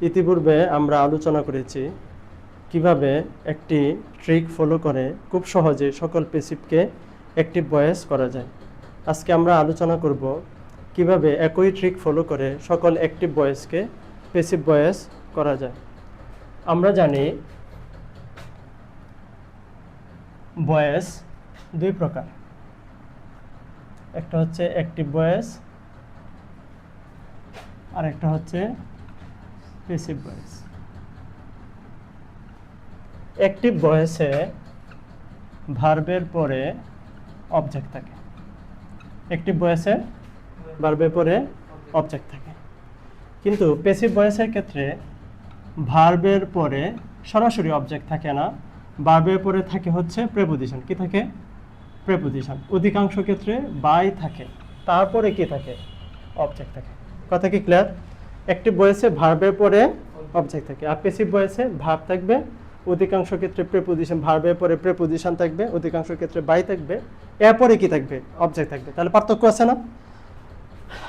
ইতিপূর্বে আমরা আলোচনা করেছি কীভাবে একটি ট্রিক ফলো করে খুব সহজে সকল পেসিভকে অ্যাক্টিভ ভয়েস করা যায়। আজকে আমরা আলোচনা করব কীভাবে একই ট্রিক ফলো করে সকল অ্যাক্টিভ ভয়েসকে পেসিভ ভয়েস করা যায়। আমরা জানি ভয়েস দুই প্রকার। একটা হচ্ছে অ্যাক্টিভ ভয়েস আর একটা হচ্ছে পেসিভ ভয়েস অ্যাক্টিভ ভয়েসে ভার্বের পরে অবজেক্ট থাকে। অ্যাক্টিভ ভয়েসে ভার্বের পরে অবজেক্ট থাকে। কিন্তু পেসিভ ভয়েসের ক্ষেত্রে ভার্বের পরে সরাসরি অবজেক্ট থাকে না। ভার্বের পরে থাকে হচ্ছে প্রেপোজিশন কি থাকে? প্রেপোজিশন অধিকাংশ ক্ষেত্রে বাই থাকে। তারপরে কি থাকে? অবজেক্ট থাকে। কথা কি ক্লিয়ার অ্যাক্টিভ ভয়েসে ভার্বের পরে অবজেক্ট থাকে। আর পেসিভ ভয়েসে ভার্ব থাকবে, অধিকাংশ ক্ষেত্রে প্রেপোজিশন ভার্বের পরে প্রেপোজিশন থাকবে, অধিকাংশ ক্ষেত্রে বাই থাকবে। এরপরে কি থাকবে? অবজেক্ট থাকবে। তাহলে পার্থক্য আছে না?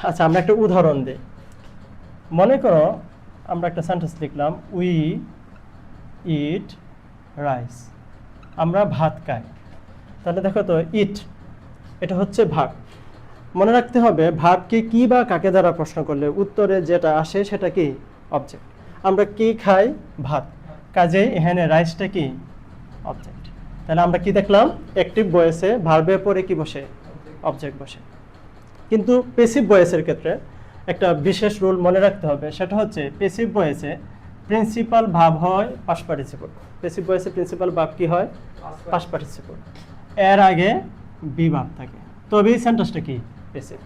আচ্ছা আমরা একটা উদাহরণ দিই। মনে করো আমরা একটা সেন্টেন্স লিখলাম উই ইট রাইস আমরা ভাত খাই। তাহলে দেখো তো ইট এটা হচ্ছে ভাগ মনে রাখতে হবে, ভাবকে কি বা কাকে দ্বারা প্রশ্ন করলে উত্তরে যেটা আসে সেটা কি? অবজেক্ট আমরা কি খাই? ভাত। কাজে এখানে রাইসটা কি? অবজেক্ট তাহলে আমরা কি দেখলাম? অ্যাক্টিভ বয়েসে ভার্বের পরে কি বসে? অবজেক্ট বসে। কিন্তু পেসিভ ভয়েসের ক্ষেত্রে একটা বিশেষ রুল মনে রাখতে হবে, সেটা হচ্ছে পেসিভ ভয়েসে প্রিন্সিপাল ভাব হয় পাস পার্টিসিপল পেসিভ ভয়েসে প্রিন্সিপাল ভাব কি হয়? পাস পার্টিসিপল এর আগে বি ভাব থাকে তবেই সেন্টেন্সটা কি? পেসিভ।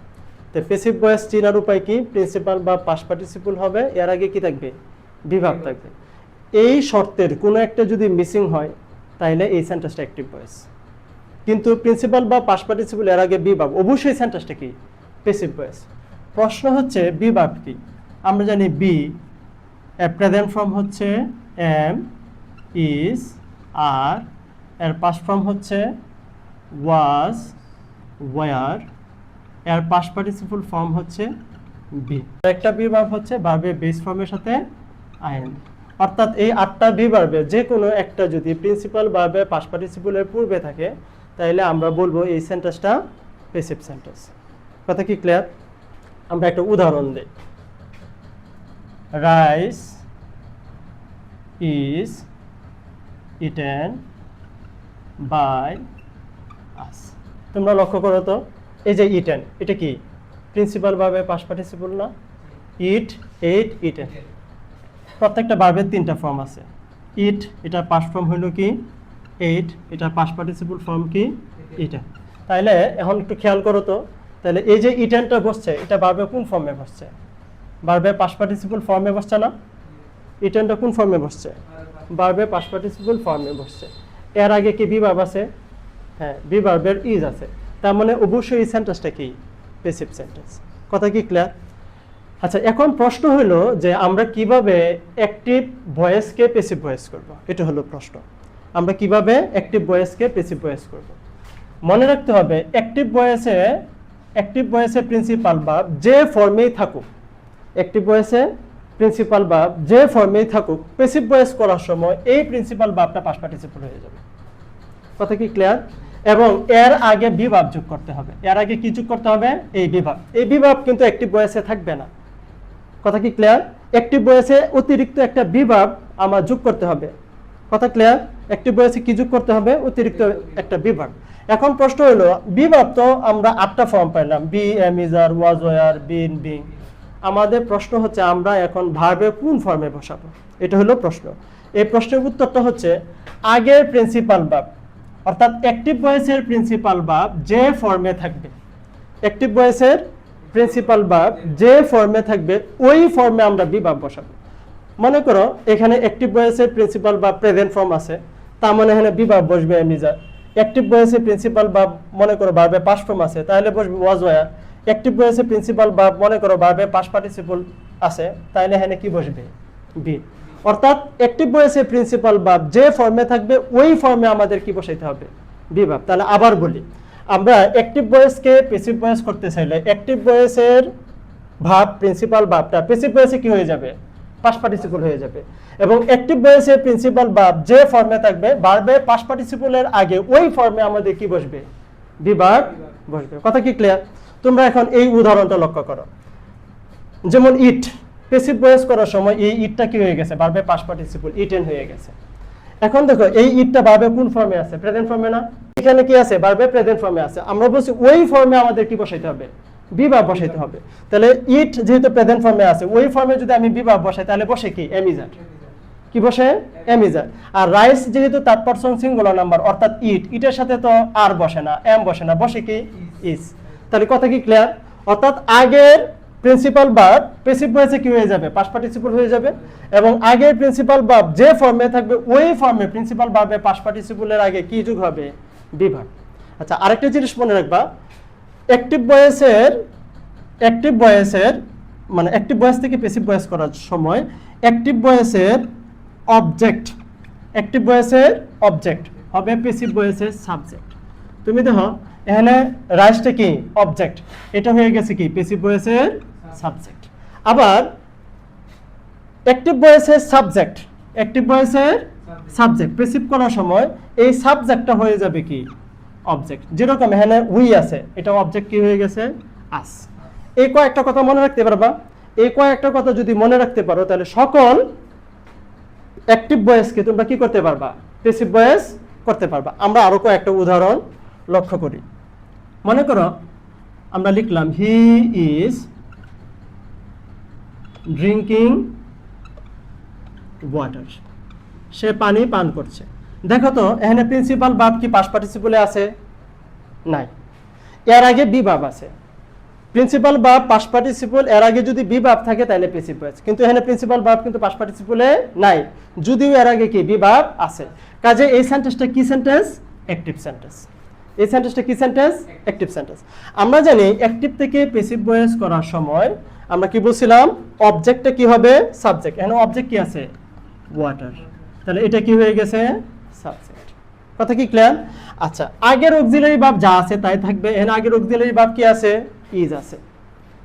তো পেসিভ ভয়েস চিনার উপায় কি? প্রিন্সিপাল বা পাস পার্টিসিপুল হবে এর আগে কি থাকবে? বিভাগ থাকবে। এই শর্তের কোনো একটা যদি মিসিং হয় তাহলে এই সেন্টেন্সটা অ্যাক্টিভ ভয়েস কিন্তু প্রিন্সিপাল বা পাস পার্টিসিপুল এর আগে বিভাগ অবশ্যই সেন্টেন্সটা কি? পেসিভ ভয়েস প্রশ্ন হচ্ছে বিভাগ কি? আমরা জানি বি প্রেজেন্ট ফর্ম হচ্ছে এম ইজ আর এর পাস ফর্ম হচ্ছে ওয়াজ ওয়ার এর পাস পার্টিসিপল ফর্ম হচ্ছে বি একটা বিভাগ হচ্ছে ভার্বের বেস ফর্মের সাথে আইন। অর্থাৎ এই আটটা বিভার্বে যে কোনো একটা যদি প্রিন্সিপাল ভার্বে পাস পার্টিসিপলের পূর্বে থাকে তাহলে আমরা বলব এই সেন্টেন্সটা পেসিভ সেন্টেন্স কথা কি ক্লিয়ার আমরা একটা উদাহরণ দিই। Rice is eaten by us তোমরা লক্ষ্য করো তো। এই যে ইটেন, এটা কি? প্রিন্সিপাল ভাবে পাস পার্টিসিপল না? ইট এইট ইটেন প্রত্যেকটা ভার্বের তিনটা ফর্ম আছে। ইট এটা পাস ফর্ম হইল কি? এইট এটা পাস পার্টিসিপল ফর্ম কি? ইটেন তাইলে এখন একটু খেয়াল করো তো। তাহলে এই যে ইটেনটা বসছে, এটা ভার্বে কোন ফর্মে বসছে? ভার্বে পাস পার্টিসিপল ফর্মে বসছে না? ইটেনটা কোন ফর্মে বসছে? ভার্বে পাস পার্টিসিপল ফর্মে বসছে। এর আগে কি বিভাব আছে? হ্যাঁ বিভার্বের ইজ আছে। তার মানে অবশ্যই এই সেন্টেন্সটা কি? পেসিভ সেন্টেন্স কথা কি ক্লিয়ার আচ্ছা এখন প্রশ্ন হলো যে আমরা কীভাবে অ্যাক্টিভ ভয়েসকে পেসিভ ভয়েস করব? এটা হলো প্রশ্ন। আমরা কীভাবে অ্যাক্টিভ ভয়েসকে পেসিভ ভয়েস করব? মনে রাখতে হবে অ্যাক্টিভ ভয়েসে অ্যাক্টিভ ভয়েসে প্রিন্সিপাল ভাব যে ফর্মেই থাকুক অ্যাক্টিভ ভয়েসে প্রিন্সিপাল ভাব যে ফর্মেই থাকুক পেসিভ ভয়েস করার সময় এই প্রিন্সিপাল ভাবটা পাস পার্টিসিপল হয়ে যাবে। কথা কি ক্লিয়ার এবং এর আগে বিভাব যোগ করতে হবে। এর আগে কি যোগ করতে হবে? এই বিভাব। এই বিভাব কিন্তু অ্যাক্টিভ বয়সে থাকবে না। কথা কি ক্লিয়ার অ্যাক্টিভ বয়সে অতিরিক্ত একটা বিভাব আমার যোগ করতে হবে। কথা ক্লিয়ার অ্যাক্টিভ বয়সে কি যোগ করতে হবে? অতিরিক্ত একটা বিভাগ। এখন প্রশ্ন হলো, বিভাব তো আমরা আটটা ফর্ম পাইলাম। Be am is are was were been being আমাদের প্রশ্ন হচ্ছে, আমরা এখন ভার্বে কোন ফর্মে বসাবো? এটা হলো প্রশ্ন। এই প্রশ্নের উত্তরটা হচ্ছে, আগের প্রিন্সিপাল ভাব অর্থাৎ অ্যাক্টিভ ভয়েসের প্রিন্সিপাল ভাব যে ফর্মে থাকবে। অ্যাক্টিভ ভয়েসের প্রিন্সিপাল ভাব যে ফর্মে থাকবে, ওই ফর্মে আমরা বিভাব বসাবো। মনে করো, এখানে অ্যাক্টিভ ভয়েসের প্রিন্সিপাল বা প্রেজেন্ট ফর্ম আছে, তার মানে এখানে বিভাব বসবে এমিজার অ্যাক্টিভ ভয়েসের প্রিন্সিপাল বা মনে করো ভার্বে পাস ফর্ম আছে, তাহলে বসবে ওয়াজ ওয়ার অ্যাক্টিভ ভয়েসের প্রিন্সিপাল বা মনে করো ভার্বে পাস পার্টিসিপল আছে, তাহলে এখানে কি বসবে? বি অর্থাৎ অ্যাক্টিভ ভয়েসের প্রিন্সিপাল ভাব যে ফর্মে থাকবে, ওই ফর্মে আমাদের কি বসাইতে হবে? বিভাব তাহলে আবার বলি, আমরা অ্যাক্টিভ ভয়েসকে পেসিভ ভয়েস করতে চাইলে অ্যাক্টিভ ভয়েসের ভাব প্রিন্সিপাল ভাবটা পেসিভ ভয়েসে কি হয়ে যাবে? পাস্ট পার্টিসিপল হয়ে যাবে। এবং অ্যাক্টিভ ভয়েসের প্রিন্সিপাল ভাব যে ফর্মে থাকবে, বাড়বে পাস্ট পার্টিসিপলের আগে, ওই ফর্মে আমাদের কি বসবে? বিভাগ বসবে। কথা কি ক্লিয়ার তোমরা এখন এই উদাহরণটা লক্ষ্য করো। যেমন ইট। পেসিভ ভয়েস করার সময় এই ইটটা কি হয়ে গেছে? ভার্বে পাস্ট পার্টিসিপল ইটেন হয়ে গেছে। এখন দেখো, এই ইটটা ভার্বে কোন ফর্মে আছে? প্রেজেন্ট ফর্মে না? এখানে কি আছে? ভার্বে প্রেজেন্ট ফর্মে আছে। আমরা বলছি ওই ফর্মে আমাদের কি বসাইতে হবে? বিভাগ বসাইতে হবে। তাহলে ইট যেহেতু প্রেজেন্ট ফর্মে আছে, ওই ফর্মে যদি আমি বিভাগ বসাই, তাহলে বসে কি? এমিজার কি বসে? এমিজার আর রাইস যেহেতু তার পার্সন সিঙ্গুলার নাম্বার অর্থাৎ ইট ইটের সাথে তো আর বসে না এম বসে না, বসে কি? ইস তাহলে কথা কি ক্লিয়ার অর্থাৎ আগের প্রিন্সিপাল ভার্ব পেসিভ ভয়েসে কি হয়ে যাবে? পাস পার্টিসিপল হয়ে যাবে। এবং আগে প্রিন্সিপাল ভার্ব যে ফর্মে থাকবে, ওই ফর্মে প্রিন্সিপাল ভার্বে পাস পার্টিসিপলের আগে কি যুগ হবে? বিভাগ। আচ্ছা আরেকটা জিনিস মনে রাখবা অ্যাক্টিভ ভয়েসের অ্যাক্টিভ ভয়েসের মানে অ্যাক্টিভ ভয়েস থেকে পেসিভ ভয়েস করার সময় অ্যাক্টিভ ভয়েসের অবজেক্ট অ্যাক্টিভ ভয়েসের অবজেক্ট হবে পেসিভ ভয়েসের সাবজেক্ট তুমি দেখো, এখানে রাইসটা কি? অবজেক্ট এটা হয়ে গেছে কি? পেসিভ ভয়েসের সাবজেক্ট আবার অ্যাক্টিভ ভয়েসের সাবজেক্ট অ্যাক্টিভ ভয়েসের সাবজেক্ট পেসিভ করার সময় এই সাবজেক্টটা হয়ে যাবে কি? অবজেক্ট যেরকম এখানে উই আছে এটা অবজেক্ট কি হয়ে গেছে? আস এই কয়েকটা কথা মনে রাখতে পারবা? এই কয়েকটা কথা যদি মনে রাখতে পারো তাহলে সকল অ্যাক্টিভ ভয়েসকে তোমরা কি করতে পারবা? প্রেসিভ ভয়েস করতে পারবা। আমরা আরও কয়েকটা উদাহরণ লক্ষ্য করি। মনে করো আমরা লিখলাম হি ইজ ড্রিঙ্কিং ওয়াটার সে পানি পান করছে। দেখো তো, এখানে প্রিন্সিপাল বাপ কি পাস পার্টিসিপলে আছে? নাই। এর আগে বি বাপ আছে। প্রিন্সিপাল বাপ পাস পার্টিসিপল এর আগে যদি বি বাপ থাকে তাহলে ভয়েস কিন্তু এখানে প্রিন্সিপাল বাপ কিন্তু পাস পার্টিসিপলে নাই। যদিও এর আগে কি বি বাপ আছে। কাজে এই সেন্টেন্সটা কি সেন্টেন্স অ্যাক্টিভ সেন্টেন্স এই সেন্টেন্সটা কি সেন্টেন্স অ্যাক্টিভ সেন্টেন্স আমরা জানি অ্যাক্টিভ থেকে পেসিভ ভয়েস করার সময় আমরা কি বলছিলাম? অবজেক্টটা কি হবে? সাবজেক্ট এখানে অবজেক্ট কি আছে? ওয়াটার তাহলে এটা কি হয়ে গেছে? সাবজেক্ট কথা কি ক্লিয়ার আচ্ছা আগের অক্সিলারি ভাব যা আছে তাই থাকবে। এখানে আগের অক্সিলারি ভাব কি আছে? ইজ আছে।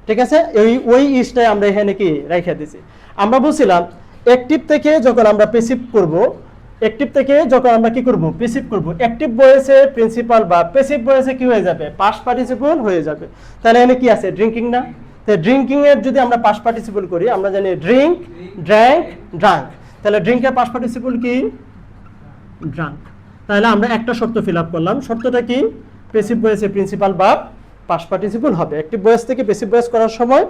ঠিক আছে? ওই ওই ইজটাই আমরা এখানে কি রেখে দিছি। আমরা বলছিলাম অ্যাক্টিভ থেকে যখন আমরা পেসিভ করব অ্যাক্টিভ থেকে যখন আমরা কি করব? পেসিভ করব। অ্যাক্টিভ ভয়েসে প্রিন্সিপাল বা পেসিভ ভয়েসে কি হয়ে যাবে? পাস পার্টিসিপল হয়ে যাবে। তাহলে এখানে কি আছে? ড্রিঙ্কিং না? তো ড্রিঙ্কিং এর যদি আমরা পাস পার্টিসিপল করি, আমরা জানি ড্রিঙ্ক ড্র্যাঙ্ক ড্রাঙ্ক তাহলে ড্রিঙ্কের পাস পার্টিসিপল কি? ড্রাঙ্ক তাহলে আমরা একটা শর্ত ফিল আপ করলাম। শর্তটা কি? পেসিভ ভয়েসে প্রিন্সিপাল বা পাস পার্টিসিপল হবে। অ্যাক্টিভ ভয়েস থেকে পেসিভ ভয়েস করার সময়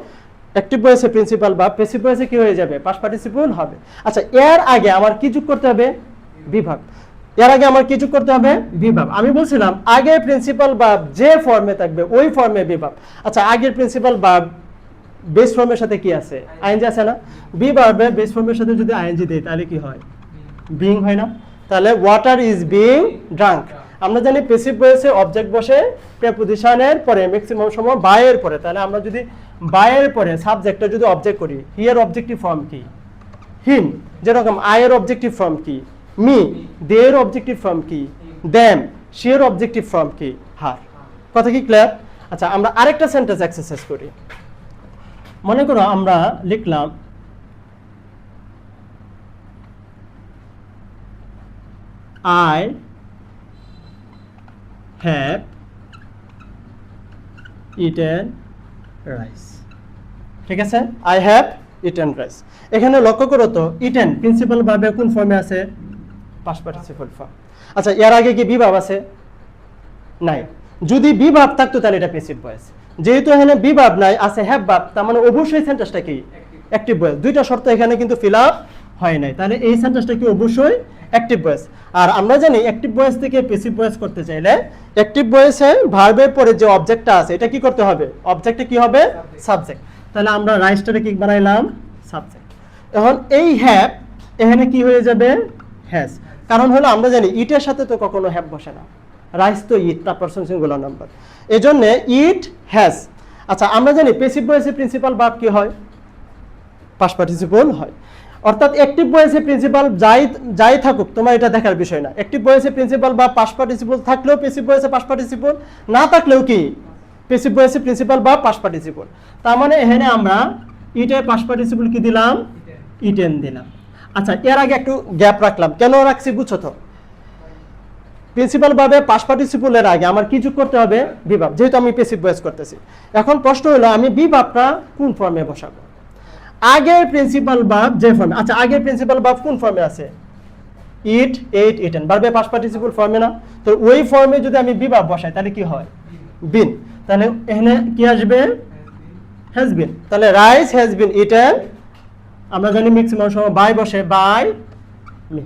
অ্যাক্টিভ ভয়েসে প্রিন্সিপাল বা পেসিভ ভয়েসে কি হয়ে যাবে? পাস পার্টিসিপল হবে। আচ্ছা এর আগে আমার কি যোগ করতে হবে? বিভাগ। এর আগে আমার কিছু করতে হবে? বিভাগ। আমি বলছিলাম আগে প্রিন্সিপাল বা যে ফর্মে থাকবে ওই ফর্মে বিভাগ। আচ্ছা আগের প্রিন্সিপাল বা বেস ফর্মের সাথে কি আছে? আইএনজি আছে না? বি ভার্বে বেস ফর্মের সাথে যদি আইএনজি দেই তাহলে কি হয়? বিং হয় না? তাহলে ওয়াটার ইজ বিং ড্রাঙ্ক আমরা জানি পেসিভ ভয়েসে অবজেক্ট বসে প্রেপোজিশনের পরে ম্যাক্সিমাম সময় বায়ের পরে। তাহলে আমরা যদি বায়ের পরে সাবজেক্টটা যদি অবজেক্ট করি হিয়ার অবজেক্টিভ ফর্ম কি? হিম যেরকম আয়ের অবজেক্টিভ ফর্ম কি? মি দের অবজেক্টিভ ফর্ম কি? দ্যাম শিয়ার অবজেক্টিভ ফর্ম কি? হার কথা কি ক্লিয়ার আচ্ছা আমরা আরেকটা সেন্টেন্স এক্সারসাইজ করি। মনে করো আমরা লিখলাম, I have eaten রাইস ঠিক আছে? আই হ্যাভ ইটেন রাইস এখানে লক্ষ্য করো তো ইটেন প্রিন্সিপাল ভাবে কোন ফর্মে আছে? পাস পার্টিসিপাল ফর্ম আচ্ছা এর আগে কি বিভাব আছে? নাই। যদি বিভাব থাকতো তাহলে এটা পেসিভ ভয়েস যেহেতু এখানে বিভাব নাই আছে হ্যাভ ভাব তার মানে অবশ্যই সেন্টেন্সটা কি? অ্যাক্টিভ ভয়েস দুইটা শর্ত এখানে কিন্তু ফিল আপ হয় নাই। তাহলে এই সেন্টেন্সটা কি অবশ্যই অ্যাক্টিভ ভয়েস আর আমরা জানি অ্যাক্টিভ ভয়েস থেকে পেসিভ ভয়েস করতে চাইলে অ্যাক্টিভ ভয়েসে ভার্বের পরে যে অবজেক্টটা আছে এটা কি করতে হবে? অবজেক্টটা কি হবে? সাবজেক্ট তাহলে আমরা রাইসটারে কি বানাইলাম? সাবজেক্ট এখন এই হ্যাপ এখানে কি হয়ে যাবে? হ্যাজ কারণ হলো আমরা জানি ইটের সাথে তো কখনো হ্যাপ বসে না। রাইস তো ইট তার পার্সন সিঙ্গুলার নাম্বার। এই জন্যে ইট হ্যাজ আচ্ছা আমরা জানি পেসিভ ভয়েসে প্রিন্সিপাল ভার্ব কি হয়? পাস পার্টিসিপল হয়। অর্থাৎ অ্যাক্টিভ ভয়েসে প্রিন্সিপাল যাই যাই থাকুক তোমার এটা দেখার বিষয় না। অ্যাক্টিভ ভয়েসে প্রিন্সিপাল বা পাস পার্টিসিপল থাকলেও পেসিভ ভয়েসে পাস পার্টিসিপল না থাকলেও কি? পেসিভ ভয়েসে প্রিন্সিপাল বা পাস পার্টিসিপল তার মানে এখানে আমরা ইটের পাস পার্টিসিপল কি দিলাম? ইটেন দিলাম। আচ্ছা এর আগে একটু গ্যাপ রাখলাম। কেন রাখছি বুঝছ তো? প্রিন্সিপাল ভাবে পাস পার্টিসিপলের আগে আমার কি যোগ করতে হবে? বিভাব যেহেতু আমি পেসিভ ভয়েস করতেছি। এখন প্রশ্ন হলো, আমি বিভাবটা কোন ফর্মে বসাবো? আগের প্রিন্সিপাল ভাব যে ফর্মে আচ্ছা আগের প্রিন্সিপাল ভাব কোন ফর্মে আছে? ইট এইট ইট ইটেন বারবে পাস পার্টিসিপল ফর্মে না। তো ওই ফর্মে যদি আমি বিভাব বসাই, তাহলে কি হয়? বিন তাহলে এখানে কি আসবে? হ্যাজ বিন তাহলে রাইস হ্যাজ বিন ইটেন আমরা জানি ম্যাক্সিমাম সময় বাই বসে বাই মি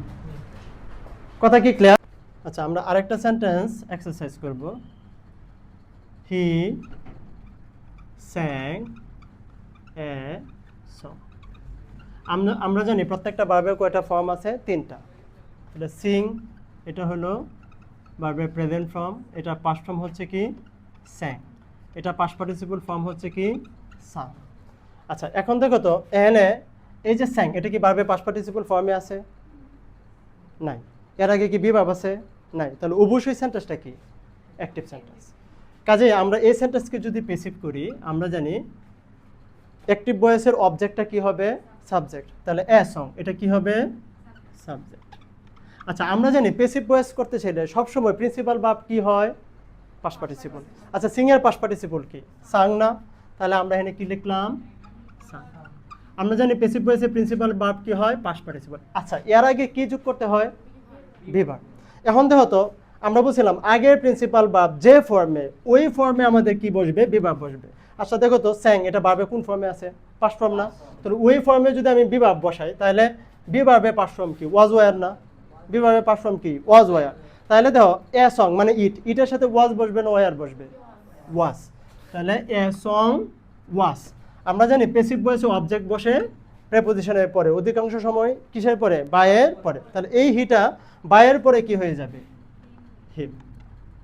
কথা কি ক্লিয়ার আচ্ছা আমরা আরেকটা সেন্টেন্স এক্সারসাইজ করব। হি স্যাং এ আমরা আমরা জানি প্রত্যেকটা বার্বের কয়টা ফর্ম আছে? তিনটা। এটা সিং এটা হলো বার্বের প্রেজেন্ট ফর্ম এটা পাস্ট ফর্ম হচ্ছে কি? স্যাং এটা পাস্ট পার্টিসিপল ফর্ম হচ্ছে কি? সাং আচ্ছা এখন দেখো তো এখানে এই যে স্যাং এটা কি বার্বের পাস্ট পার্টিসিপল ফর্মে আছে? নাই। এর আগে কি বিভাব আছে? নাই। তাহলে অবশ্যই সেন্টেন্সটা কি? অ্যাক্টিভ সেন্টেন্স কাজে আমরা এই সেন্টেন্সকে যদি পেসিভ করি, আমরা জানি অ্যাক্টিভ ভয়েসের অবজেক্টটা কি হবে? সাবজেক্ট তাহলে এ সং এটা কি হবে? সাবজেক্ট আচ্ছা আমরা জানি পেসিভ ভয়েস করতে চাইলে সবসময় প্রিন্সিপাল ভাব কি হয়? পাস পার্টিসিপল আচ্ছা সিংয়ের পাস পার্টিসিপল কি? সাং না? তাহলে আমরা এখানে কি লিখলাম? সাং আমরা জানি পেসিভ ভয়েসের প্রিন্সিপাল ভাব কি হয়? পাস পার্টিসিপল আচ্ছা এর আগে কি যোগ করতে হয়? বিভাগ। এখন দেখো তো, আমরা বলছিলাম আগের প্রিন্সিপাল ভাব যে ফর্মে ওই ফর্মে আমাদের কি বসবে? বিভাগ বসবে। আচ্ছা দেখো তো স্যাং এটা ভাবে কোন ফর্মে আছে? পাস ফর্ম না? তাহলে ওই ফর্মে যদি আমি বিভাগ বসাই, তাহলে বিভাবে পাস ফর্ম কি? ওয়াজ ওয়ার না? বিভাবে পাস ফর্ম কি? ওয়াজ ওয়ার তাহলে দেখো এ সং মানে ইট ইটের সাথে ওয়াজ বসবে না ওয়ার বসবে? ওয়াজ তাহলে এ সং ওয়াজ আমরা জানি পেসিভ ভয়েসে অবজেক্ট বসে প্রেপোজিশনের পরে, অধিকাংশ সময় কিসের পরে? বায়ের পরে। তাহলে এই হিটা বায়ের পরে কি হয়ে যাবে? হিম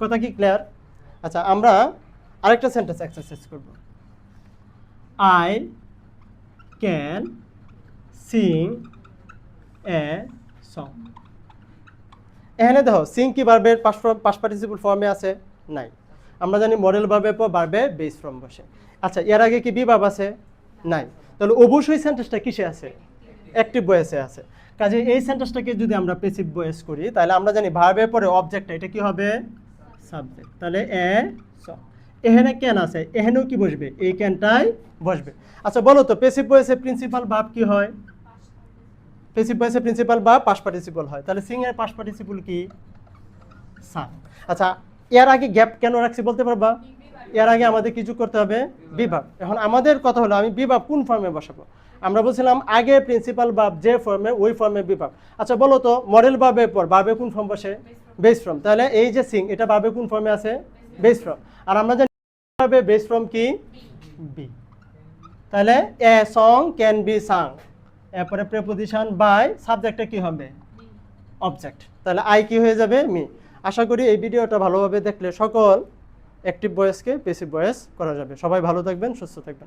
কথা কি ক্লিয়ার আচ্ছা আমরা আরেকটা সেন্টেন্স এক্সারসাইজ করব। I can sing a song এখানে দেখো সিং কি বারবের পাস পার্টিসিপল ফর্মে আছে? নাই আমরা জানি মডেল ভাবে বারবে বেস ফর্ম বসে। আচ্ছা এর আগে কি বিভাব আছে? নাই। তাহলে অবশ্যই সেন্টেন্সটা কিসে আছে? অ্যাক্টিভ বয়েসে আছে। কাজে এই সেন্টেন্সটাকে যদি আমরা পেসিভ বয়েস করি, তাহলে আমরা জানি ভার্বের পরে অবজেক্টটা এটা কি হবে? সাবজেক্ট তাহলে এ, স। এখানে ক্যান আছে। এখানেও কি বসবে? এই ক্যানটাই বসবে। আচ্ছা বলো তো পেসিভ বয়েসে প্রিন্সিপাল ভাব কি হয়? পেসিভ ভয়েসে প্রিন্সিপাল বা পাস পার্টিসিপল হয়। তাহলে সিং এর পাস পার্টিসিপল কি? সান আচ্ছা এর আগে গ্যাপ কেন রাখছি বলতে পারবা? এর আগে আমাদের কিছু করতে হবে, বিভাগ। এখন আমাদের কথা হলো, আমি বিভাগ কোন ফর্মে বসাবো? আমরা বলছিলাম আগে প্রিন্সিপাল বাব যে ফর্মে ওই ফর্মে বিভাগ। আচ্ছা বলো তো মডেল বাবের পর বাবে কোন ফর্ম বসে? বেস ফর্ম তাহলে এই যে সিং এটা বাবে কোন ফর্মে আছে? বেস ফর্ম আর আমরা জানি বাবে বেস ফর্ম কি? বি তাহলে a song can be sung এরপরে প্রেপোজিশন বাই সাবজেক্টটা কি হবে? অবজেক্ট তাহলে আই কি হয়ে যাবে? মি আশা করি এই ভিডিওটা ভালোভাবে দেখলে সকল অ্যাক্টিভ ভয়েসকে পেসিভ ভয়েস করা যাবে। সবাই ভালো থাকবেন, সুস্থ থাকবেন।